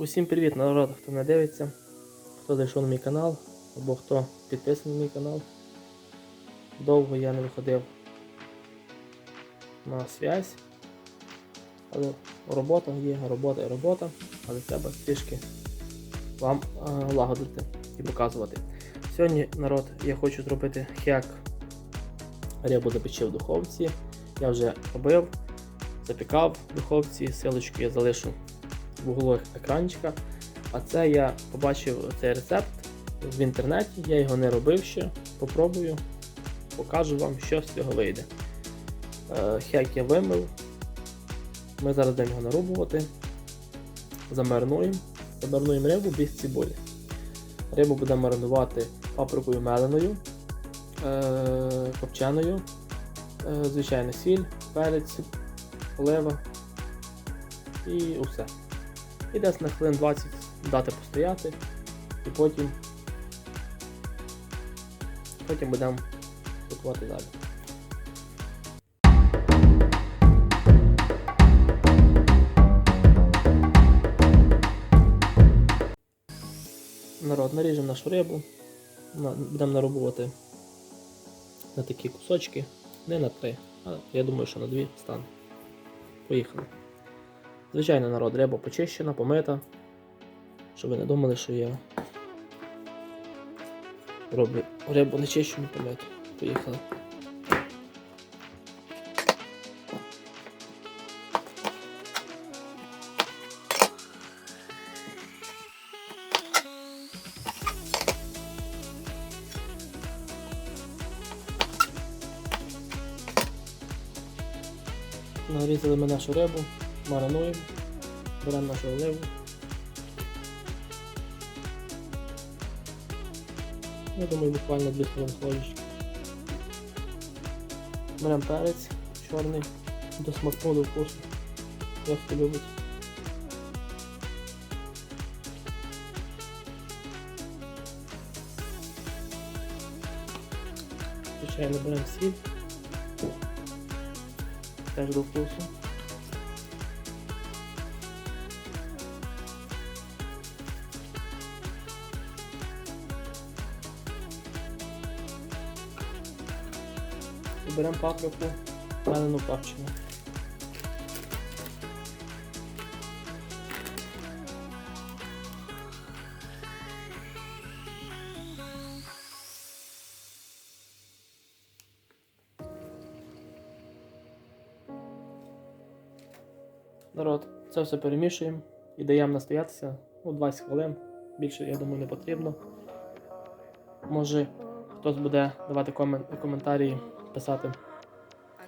Усім привіт, народ, хто не дивиться, хто зайшов на мій канал, або хто підписаний на мій канал. Довго я не виходив на связь. Але робота є, робота і робота, але треба трішки вам е, лагодити і показувати. Сьогодні, народ, я хочу зробити хек рибу запечив в духовці. Я вже робив, запікав в духовці, силочку я залишу в углу екранчика. А це я побачив цей рецепт в інтернеті, я його не робив ще. Попробую, покажу вам, що з цього вийде. Е, Хек я вимив. Ми зараз будемо його нарубувати. Замаринуємо. Замаринуємо рибу без цибулі. Рибу будемо маринувати паприкою меленою, е, копченою, е, звичайно, сіль, перець, олива і усе. І десь на хвилин 20 дати постояти і потім, потім будемо готувати далі. Народ, наріжемо нашу рибу, будемо нарубувати на такі кусочки, не на три, а я думаю, що на дві стане. Поїхали. Звичайно, народ, риба почищена, помита. Щоб ви не думали, що я роблю рибу не чищену, помиту. Поїхали. Нарізали ми нашу рибу, маринуємо, беремо нашу оливу. Я думаю, буквально 2 хвилини ложечки. Беремо перець чорний, до смаку, до вкусу. Як хто любить. Звичайно, беремо сіль. Теж до вкусу. Беремо паприку, мелену копчену. Народ, це все перемішуємо і даємо настоятися ну, 20 хвилин. Більше, я думаю, не потрібно. Може, хтось буде давати комен... коментарі, писати,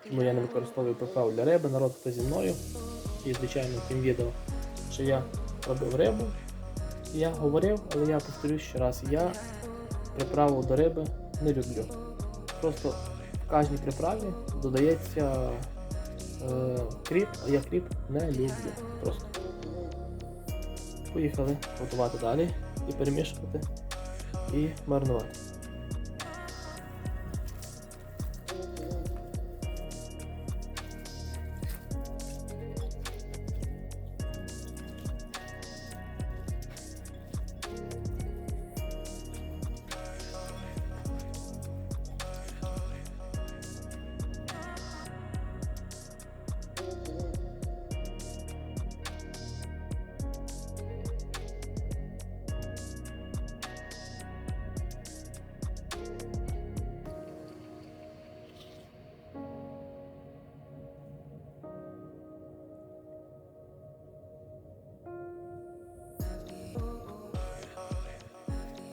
чому я не використовую приправу для риби, народ хто зі мною. І, звичайно, в тім відео, що я робив рибу. Я говорив, але я повторюсь ще раз, я приправу до риби не люблю. Просто в кожній приправі додається е, кріп, а я кріп не люблю. Просто. Поїхали готувати далі і перемішувати і маринувати.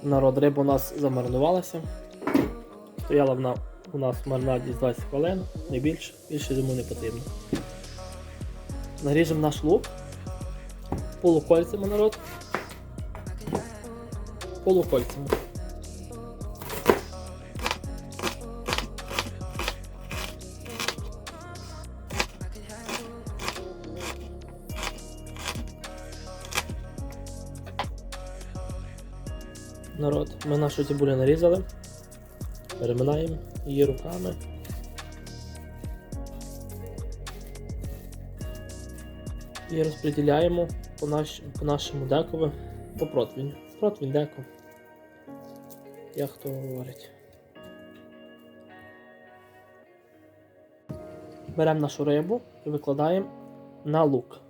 Народ, риба у нас замаринувалася. Стояла вона у нас в маринаді 20 хвилин, не більше, більше йому не потрібно. Наріжемо наш лук полукольцями народ. Полукольцями. Народ, ми нашу цибулю нарізали, переминаємо її руками. І розподіляємо по, наш, по нашому декові, по противню. Противень деко. Як хто говорить. Беремо нашу рибу і викладаємо на лук.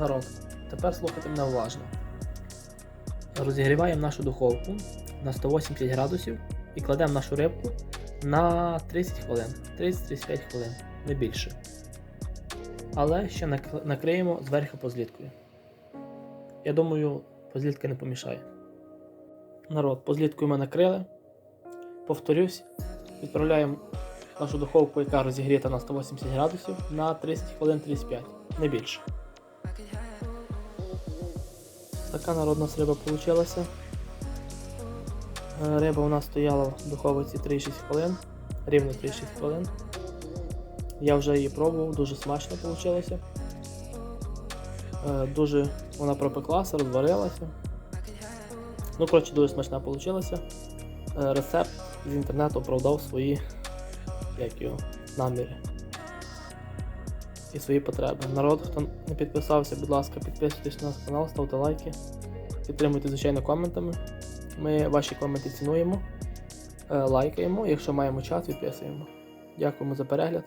Народ, тепер слухайте мене уважно. Розігріваємо нашу духовку на 180 градусів і кладемо нашу рибку на 30 хвилин. 30-35 хвилин, не більше. Але ще накриємо зверху позліткою. Я думаю, позлітка не помішає. Народ, позліткою ми накрили. Повторюсь, відправляємо нашу духовку, яка розігріта на 180 градусів, на 30 хвилин 35, не більше. Така народна риба вийшла. Риба у нас стояла в духовиці 3-6 хвилин, рівно 3-6 хвилин. Я вже її пробував, дуже смачно вийшло. Дуже вона пропеклася, розварилася. Ну, коротше, дуже смачна вийшла. Рецепт з інтернету оправдав свої як його, наміри і свої потреби. Народ, хто не підписався, будь ласка, підписуйтесь на наш канал, ставте лайки, підтримуйте, звичайно, коментами. Ми ваші коменти цінуємо, е, лайкаємо, якщо маємо час, підписуємо. Дякуємо за перегляд,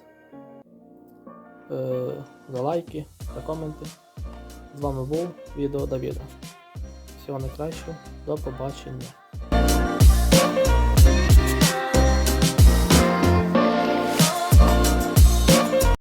е, за лайки, за коменти. З вами був відео Давіда. Всього найкращого, до побачення.